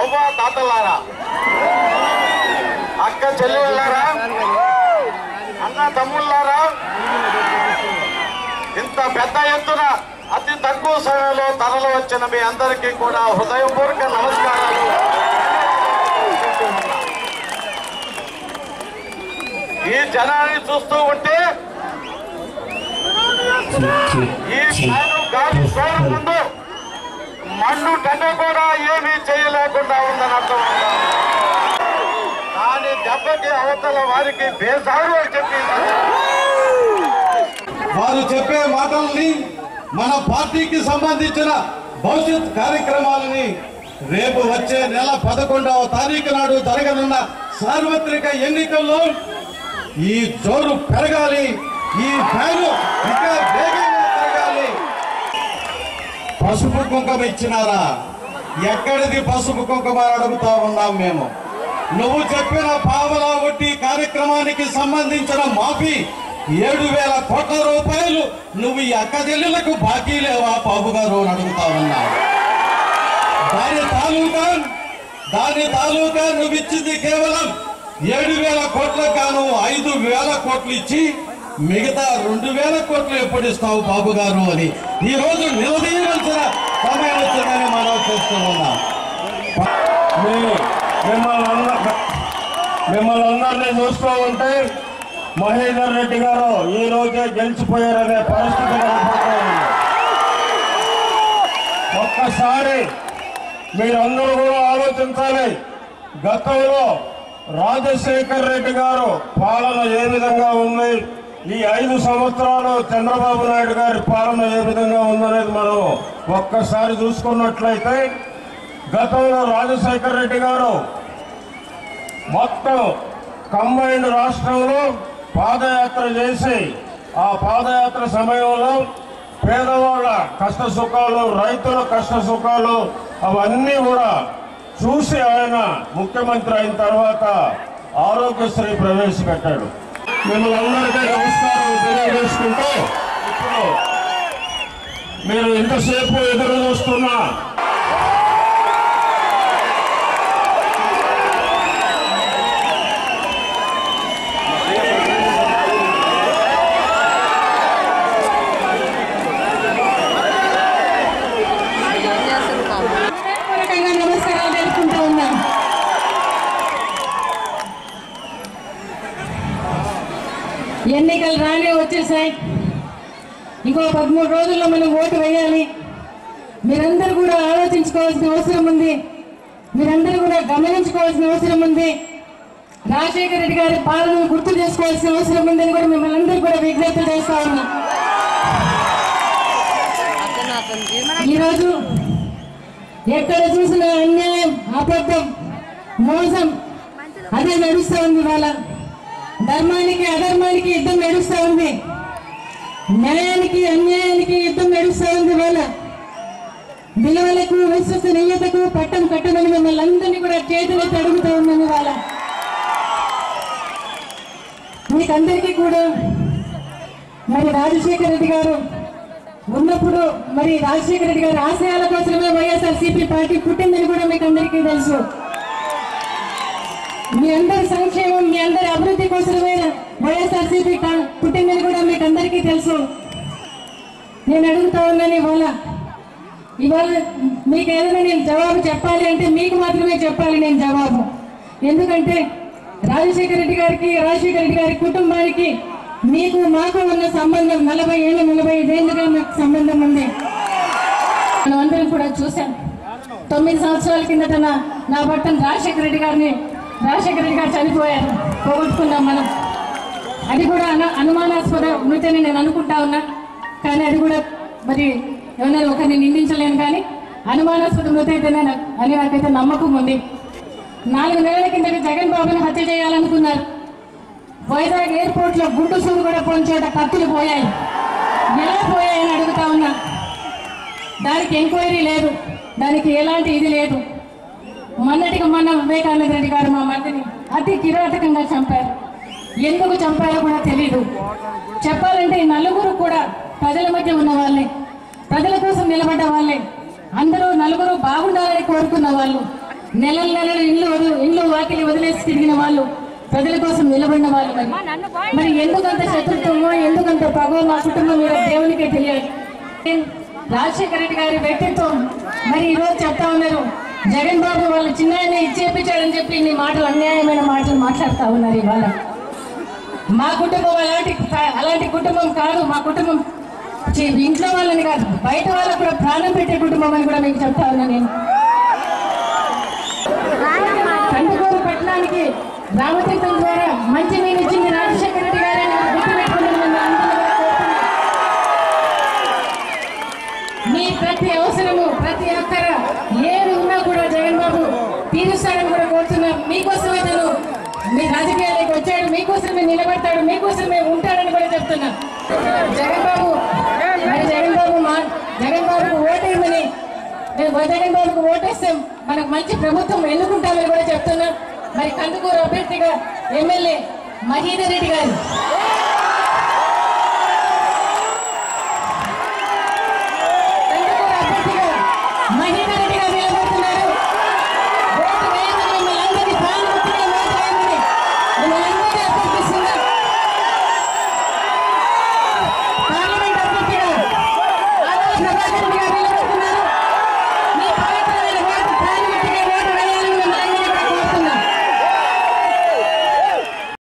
అవ్వ తాతలారా. అక్క చెల్లెళ్ళారా. అన్న తమ్ముళ్ళారా. ఇంత పెద్ద ఎత్తున అతి తక్కువ సమయంలో తరలు వచ్చిన మీ అందరికీ కూడా హృదయపూర్వక నమస్కారాలు. ఈ జనాన్ని చూస్తూ ఉంటే ఈ గాలి సోరు ముందు మన్ను టెండ కూడా ఏమీ చేయలేకుండా ఉందని అర్థం దాని దెబ్బకి అవతల వారికి బేసారు అని చెప్పి వారు చెప్పే మాటల్ని మన పార్టీకి సంబంధించిన భవిష్యత్ కార్యక్రమాలని రేపు వచ్చే నెల పదకొండవ తారీఖు నాడు జరగనున్న సార్వత్రిక ఎన్నికల్లో ఈ జోరు పెరగాలి. ఈ ఫ్యాను ఇంకా వేగంగా పసుపు కుంకుమ ఇచ్చినారా? ఎక్కడిది పసుపు కుంకుమ అడుగుతా ఉన్నాం మేము. నువ్వు చెప్పిన పావలా వడ్డీ కార్యక్రమానికి సంబంధించిన మాఫీ ఏడు వేల కోట్ల రూపాయలు నువ్వు ఈ చెల్లెలకు బాకీ లేవా బాబు గారు అని అడుగుతా ఉన్నా. దాని తాలూకా దాని తాలూకా నువ్వు ఇచ్చింది కేవలం ఏడు వేల కోట్లకు గాను ఐదు వేల కోట్లు ఇచ్చి మిగతా రెండు వేల కోట్లు ఎప్పుడు ఇస్తావు బాబు గారు అని ఈ రోజు నిలదీయవలసిన సమయం వచ్చిందని మనం చేస్తూ ఉన్నాం. మిమ్మల్ని మిమ్మల్ని అందరినీ చూస్తూ ఉంటే మహేందర్ రెడ్డి గారు ఈ రోజే గెలిచిపోయారనే పరిస్థితి ఒక్కసారి మీరందరూ కూడా ఆలోచించాలి. గతంలో రాజశేఖర్ రెడ్డి గారు పాలన ఏ విధంగా ఉంది? ఈ ఐదు సంవత్సరాలు చంద్రబాబు నాయుడు గారి పాలన ఏ విధంగా ఉందనేది మనం ఒక్కసారి చూసుకున్నట్లయితే గతంలో రాజశేఖర్ రెడ్డి గారు మొత్తం కంబైన్డ్ రాష్ట్రంలో పాదయాత్ర చేసి ఆ పాదయాత్ర సమయంలో పేదవాళ్ళ కష్ట సుఖాలు రైతుల కష్ట సుఖాలు అవన్నీ కూడా చూసి ఆయన ముఖ్యమంత్రి అయిన తర్వాత ఆరోగ్యశ్రీ ప్రవేశపెట్టాడు. మిమ్మల్ని అందరికీ నమస్కారం తెలియజేసుకుంటూ ఇప్పుడు మీరు ఎంతసేపు ఎదురు చూస్తున్నా హృదయపూర్వకంగా నమస్కారాలు తెలుపుకుంటూ ఉన్నాం ఎన్నికలు రానే వచ్చేసాయి. ఇంకో పదమూడు రోజుల్లో మనం ఓటు వేయాలి. మీరందరూ కూడా ఆలోచించుకోవాల్సిన అవసరం ఉంది. మీరందరూ కూడా గమనించుకోవాల్సిన అవసరం ఉంది. రాజశేఖర రెడ్డి గారి పాలనను గుర్తు చేసుకోవాల్సిన అవసరం ఉందని కూడా మిమ్మల్ని అందరూ కూడా విజ్ఞప్తి చేస్తా ఉన్నాం. ఈరోజు ఎక్కడ చూసినా అన్యాయం అబద్ధం మోసం అదే నడుస్తూ ఉంది వాళ్ళ ధర్మానికి అధర్మానికి యుద్ధం నడుస్తూ ఉంది. న్యాయానికి అన్యాయానికి యుద్ధం నడుస్తూ ఉంది వాళ్ళ విలువలకు విశ్వసనీయతకు పట్టం కట్టమని మిమ్మల్ని అందరినీ కూడా చేతులు అడుగుతూ ఉన్నాను వాళ్ళ మీకందరికీ కూడా మరి రాజశేఖర రెడ్డి గారు ఉన్నప్పుడు మరి రాజశేఖర రెడ్డి గారి ఆశయాల కోసమే వైఎస్ఆర్ సిపి పార్టీ పుట్టిందని కూడా మీకు అందరికీ తెలుసు. మీ అందరి సంక్షేమం మీ అందరి అభివృద్ధి కోసమే వైఎస్ఆర్సీపీ పుట్టిందని కూడా మీకు అందరికీ తెలుసు. నేను అడుగుతా ఉన్నాను ఇవాళ. ఇవాళ మీకు ఏదైనా నేను జవాబు చెప్పాలి అంటే మీకు మాత్రమే చెప్పాలి నేను జవాబు. ఎందుకంటే రాజశేఖర రెడ్డి గారికి రాజశేఖర రెడ్డి గారి కుటుంబానికి మీకు మాకు ఉన్న సంబంధం నలభై ఏళ్ళు నలభై ఐదేళ్ళుగా నాకు సంబంధం ఉంది. మనం అందరం కూడా చూశాను తొమ్మిది సంవత్సరాల కిందట నా నా భర్తను రాజశేఖర రెడ్డి గారిని రాజశేఖర రెడ్డి గారు చనిపోయారు. పోగొట్టుకున్నాం మనం. అది కూడా అను అనుమానాస్పద మృతి నేను అనుకుంటా ఉన్నా. కానీ అది కూడా మరి ఎవరైనా ఒకరిని నిందించలేను కానీ అనుమానాస్పద మృతి అయితేనే అని నాకైతే నమ్మకం ఉంది. నాలుగు నెలల కిందట జగన్ బాబుని హత్య చేయాలనుకున్నారు. వైజాగ్ ఎయిర్పోర్ట్లో గుండు సూరు కూడా పోయిన చోట కత్తులు పోయాయి. ఎలా పోయాయని అడుగుతా ఉన్నా. దానికి ఎంక్వైరీ లేదు. దానికి ఎలాంటి ఇది లేదు. మొన్నటికి మొన్న వివేకానంద రెడ్డి గారు మా మధ్యని అతి కిరాతకంగా చంపారు. ఎందుకు చంపారో కూడా తెలియదు చెప్పాలంటే ఈ నలుగురు కూడా ప్రజల మధ్య ఉన్న వాళ్ళే. ప్రజల కోసం నిలబడ్డ వాళ్ళే. అందరూ నలుగురు బాగుండాలని కోరుకున్న వాళ్ళు. నెలల నెలలు ఇల్లు ఇల్లు వాకిలి వదిలేసి తిరిగిన వాళ్ళు ప్రజల కోసం నిలబడిన వాళ్ళు మరి. మరి ఎందుకంత శత్రుత్వమో ఎందుకంత పగో మా కుటుంబం మీద దేవునికే తెలియాలి. రాజశేఖర రెడ్డి గారి వ్యక్తిత్వం మరి ఈ రోజు చెప్తా ఉన్నారు. జగన్ బాబు వాళ్ళు చిన్న ఇచ్చేపించాడని చెప్పి ఇన్ని మాటలు అన్యాయమైన మాటలు మాట్లాడుతూ ఉన్నారు ఇవాళ. మా కుటుంబం అలాంటి అలాంటి కుటుంబం కాదు మా కుటుంబం ఇంట్లో వాళ్ళని కాదు బయట వాళ్ళకు కూడా ప్రాణం పెట్టే కుటుంబం అని కూడా మీకు చెప్తా ఉన్నా నేను. కందుకూరు పట్టణానికి రామతీర్థం ద్వారా మంచి నేను ఇచ్చింది రాజశేఖర రెడ్డి గారే మీ ప్రతి అవసరము ప్రతి అక్కర ఏది ఉన్నా కూడా జగన్ బాబు తీరుస్తాడని కూడా కోరుతున్నాం మీకోసమే తను మీ రాజకీయాలకు వచ్చాడు మీకోసమే నిలబడతాడు మీకోసమే ఉంటాడని కూడా చెప్తున్నా. జగన్ బాబు మరి జగన్ బాబు మా జగన్ బాబుకు ఓటేయమని మేము జగన్ బాబుకు ఓటేస్తే. మనకు మంచి ప్రభుత్వం ఎన్నుకుంటామని కూడా చెప్తున్నా. మరి కందుకూరు అభ్యర్థిగా ఎమ్మెల్యే మహేందర్ రెడ్డి గారు.